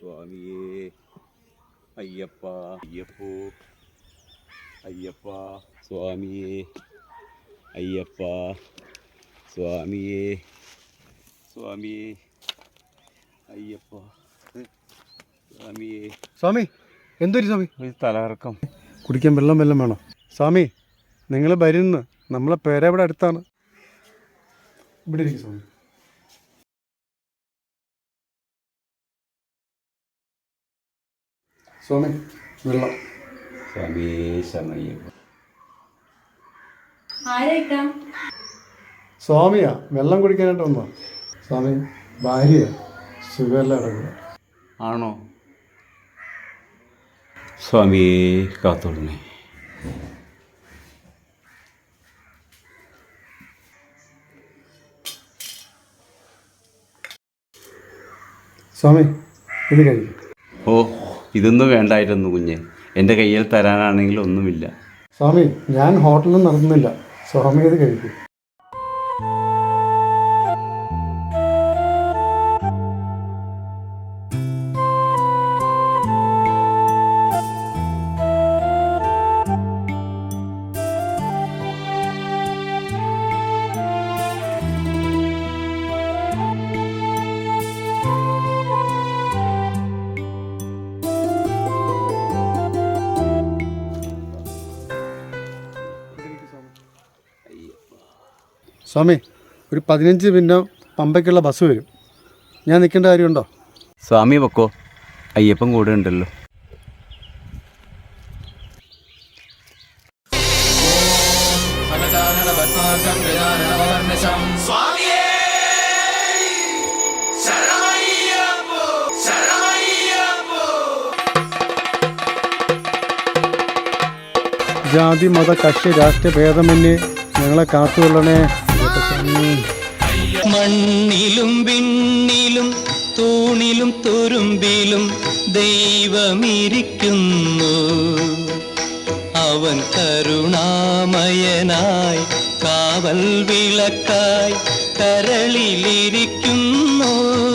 സ്വാമിയേ. അയ്യപ്പ. അയ്യപ്പോ. അയ്യപ്പ. സ്വാമിയേ. അയ്യപ്പ. സ്വാമിയേ. സ്വാമിയേ. അയ്യപ്പ. സ്വാമിയേ. സ്വാമി എന്തൊരു സ്വാമി? ഒരു തലകറക്കം. കുടിക്കാൻ വെള്ളം വെള്ളം വേണം? സ്വാമി നിങ്ങൾ വരുന്ന. നമ്മളെ പേര ഇവിടെ അടുത്താണ്. ഇവിടെ ഇരിക്കും സ്വാമി. സ്വാമി വെള്ളം. സ്വാമി ശരണയ്യപ്പ സ്വാമിയാ വെള്ളം കുടിക്കാനായിട്ട് വന്നോ സ്വാമി ഭാര്യ സുഖമല്ല ഇടക്കുക ആണോ? സ്വാമിയെ കാത്തോളണേ സ്വാമി ഇത് കഴിക്കും. ഓ. ഇതൊന്നും വേണ്ടായിരുന്നു കുഞ്ഞ്. എന്റെ കയ്യിൽ തരാനാണെങ്കിൽ ഒന്നുമില്ല. സ്വാമി ഞാൻ ഹോട്ടലിൽ നടന്നില്ല സ്വാമി ഇത് കഴിക്കും. സ്വാമി ഒരു പതിനഞ്ച് പിന്നെ പമ്പയ്ക്കുള്ള ബസ് വരും. ഞാൻ നിൽക്കേണ്ട കാര്യമുണ്ടോ? സ്വാമി പൊക്കോ. അയ്യപ്പൻ കൂടെ ഉണ്ടല്ലോ. ജാതി മത കക്ഷി രാഷ്ട്രീയ ഭേദമന്യേ ഞങ്ങളെ കാത്തുകൊള്ളണേ. മണ്ണിലും വിണ്ണിലും തൂണിലും തുരുമ്പിലും ദൈവമിരിക്കുന്നു. അവൻ കരുണാമയനായി കാവൽ വിളക്കായി കരളിലിരിക്കുന്നു.